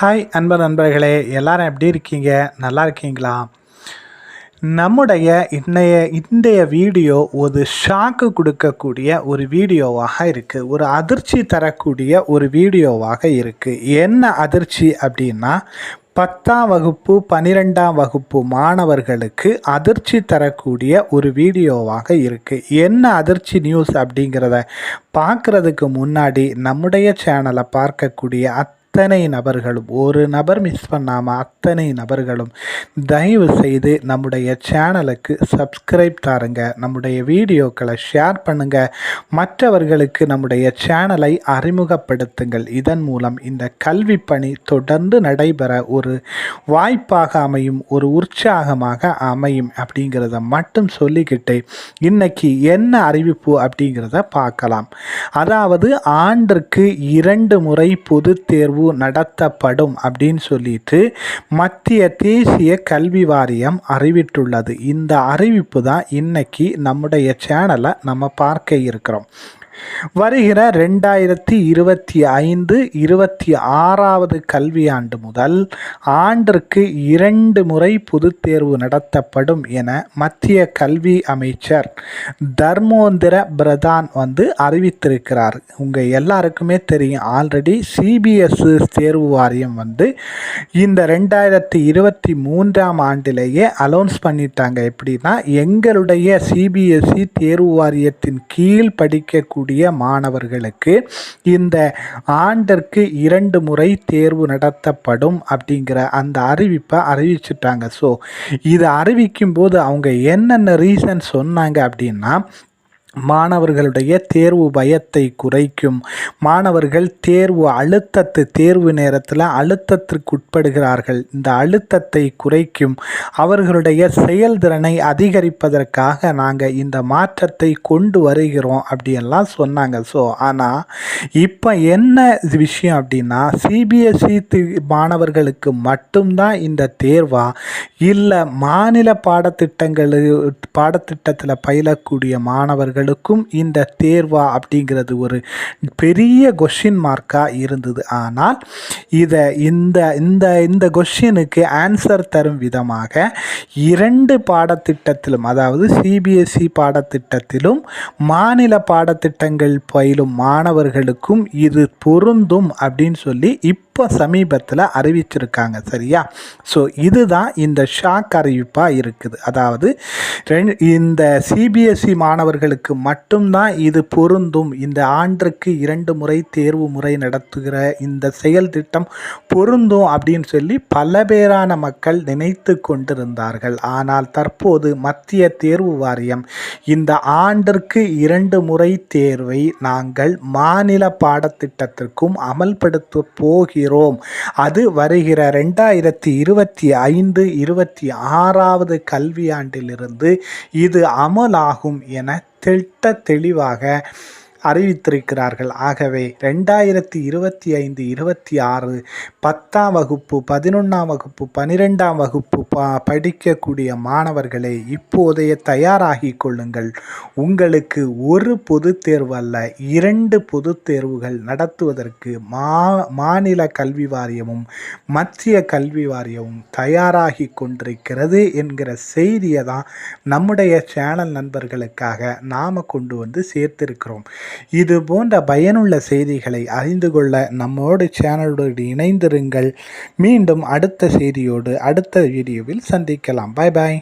Hi அன்பு நண்பர்களே. எல்லாரும் எப்படி இருக்கீங்க? நல்லா இருக்கீங்களா? நம்முடைய இன்றைய இன்றைய வீடியோ ஒரு ஷாக்கு கொடுக்கக்கூடிய ஒரு வீடியோவாக இருக்குது ஒரு அதிர்ச்சி தரக்கூடிய ஒரு வீடியோவாக இருக்குது என்ன அதிர்ச்சி அப்படின்னா பத்தாம் வகுப்பு பன்னிரெண்டாம் வகுப்பு மாணவர்களுக்கு அதிர்ச்சி தரக்கூடிய ஒரு வீடியோவாக இருக்குது என்ன அதிர்ச்சி நியூஸ் அப்படிங்கிறத பார்க்குறதுக்கு முன்னாடி நம்முடைய சேனலை பார்க்கக்கூடிய அத் அத்தனை நபர்களும் ஒரு நபர் மிஸ் பண்ணாமல் அத்தனை நபர்களும் தயவு செய்து நம்முடைய சேனலுக்கு சப்ஸ்கிரைப் தாருங்க. நம்முடைய வீடியோக்களை ஷேர் பண்ணுங்கள் மற்றவர்களுக்கு நம்முடைய சேனலை அறிமுகப்படுத்துங்கள். இதன் மூலம் இந்த கல்வி பணி தொடர்ந்து நடைபெற ஒரு வாய்ப்பாக அமையும் ஒரு உற்சாகமாக அமையும் அப்படிங்கிறத மட்டும் சொல்லிக்கிட்டு இன்னைக்கு என்ன அறிவிப்பு அப்படிங்கிறத பார்க்கலாம். அதாவது ஆண்டிற்கு இரண்டு முறை பொது தேர்வு தேர்வு நடத்தப்படும் அப்படின்னு சொல்லிட்டு மத்திய தேசிய கல்வி வாரியம் அறிவித்துள்ளது. இந்த அறிவிப்பு தான் இன்னைக்கு நம்முடைய சேனலை நம்ம பார்க்க இருக்கிறோம். வருகிற ரெண்டாயிரத்தி இருபத்தி ஐந்து இருபத்தி ஆறாவது கல்வியாண்டு முதல் ஆண்டிற்கு இரண்டு முறை பொதுத் தேர்வு நடத்தப்படும் என மத்திய கல்வி அமைச்சர் தர்மோந்திர பிரதான் வந்து அறிவித்திருக்கிறார். உங்கள் எல்லாருக்குமே தெரியும். ஆல்ரெடி சிபிஎஸ்இ தேர்வு வாரியம் வந்து இந்த ரெண்டாயிரத்தி இருபத்தி மூன்றாம் ஆண்டிலேயே அலௌன்ஸ் பண்ணிட்டாங்க. எப்படின்னா எங்களுடைய சிபிஎஸ்இ தேர்வு வாரியத்தின் கீழ் படிக்கக்கூடிய இருக்கக்கூடிய மாணவர்களுக்கு இந்த ஆண்டிற்கு இரண்டு முறை தேர்வு நடத்தப்படும் அப்படிங்கிற அந்த அறிவிப்பை அறிவிச்சிட்டாங்க. ஸோ இதை அறிவிக்கும் போது அவங்க என்னென்ன ரீசன் சொன்னாங்க அப்படின்னா மாணவர்களுடைய தேர்வு பயத்தை குறைக்கும். மாணவர்கள் தேர்வு அழுத்தத்து தேர்வு நேரத்தில் அழுத்தத்திற்கு உட்படுகிறார்கள் இந்த அழுத்தத்தை குறைக்கும். அவர்களுடைய செயல்திறனை அதிகரிப்பதற்காக நாங்கள் இந்த மாற்றத்தை கொண்டு வருகிறோம் அப்படியெல்லாம் சொன்னாங்க. ஸோ ஆனால் இப்போ என்ன விஷயம் அப்படின்னா சிபிஎஸ்இ மாணவர்களுக்கு மட்டும்தான் இந்த தேர்வா? இல்லை மாநில பாடத்திட்டங்கள் பாடத்திட்டத்தில் பயிலக்கூடிய மாணவர்கள் மாணவர்களுக்கும் இந்த தேர்வா அப்படிங்கிறது ஒரு பெரிய கொஷின் மார்க்காக இருந்தது. ஆனால் இதை இந்த இந்த இந்த கொஷினுக்கு ஆன்சர் தரும் விதமாக இரண்டு பாடத்திட்டத்திலும் அதாவது சிபிஎஸ்இ பாடத்திட்டத்திலும் மாநில பாடத்திட்டங்கள் பயிலும் மாணவர்களுக்கும் இது பொருந்தும் அப்படின்னு சொல்லி இப்போ இப்போ சமீபத்தில் அறிவிச்சிருக்காங்க சரியா? ஸோ இதுதான் இந்த ஷாக் அறிவிப்பாக இருக்குது. அதாவது இந்த சிபிஎஸ்இ மாணவர்களுக்கு மட்டும்தான் இது பொருந்தும். இந்த ஆண்டிற்கு இரண்டு முறை தேர்வு முறை நடத்துகிற இந்த செயல் திட்டம் பொருந்தும் அப்படின்னு சொல்லி பல பேரான மக்கள் நினைத்து கொண்டிருந்தார்கள். ஆனால் தற்போது மத்திய தேர்வு வாரியம் இந்த ஆண்டிற்கு இரண்டு முறை தேர்வை நாங்கள் மாநில பாடத்திட்டத்திற்கும் அமல்படுத்த போகிறோம் இருக்கிறோம் அது வருகிற ரெண்டாயிரத்தி இருபத்தி ஐந்து இருபத்தி ஆறாவது கல்வியாண்டிலிருந்து இது அமலாகும் என திட்ட தெளிவாக அறிவித்திருக்கிறார்கள். ஆகவே ரெண்டாயிரத்தி இருபத்தி ஐந்து இருபத்தி ஆறு பத்தாம் வகுப்பு பதினொன்றாம் வகுப்பு பனிரெண்டாம் வகுப்பு பா படிக்கக்கூடிய மாணவர்களே இப்போதைய தயாராகி கொள்ளுங்கள். உங்களுக்கு ஒரு பொது தேர்வு அல்ல இரண்டு பொது தேர்வுகள் நடத்துவதற்கு மா மாநில கல்வி வாரியமும் மத்திய கல்வி வாரியமும் தயாராகி கொண்டிருக்கிறது என்கிற செய்தியை தான் நம்முடைய சேனல் நண்பர்களுக்காக நாம் கொண்டு வந்து சேர்த்திருக்கிறோம். இது போன்ற பயனுள்ள செய்திகளை அறிந்து கொள்ள நம்மோடு சேனலோடு இணைந்திருங்கள். மீண்டும் அடுத்த செய்தியோடு அடுத்த வீடியோவில் சந்திக்கலாம். பாய் பாய்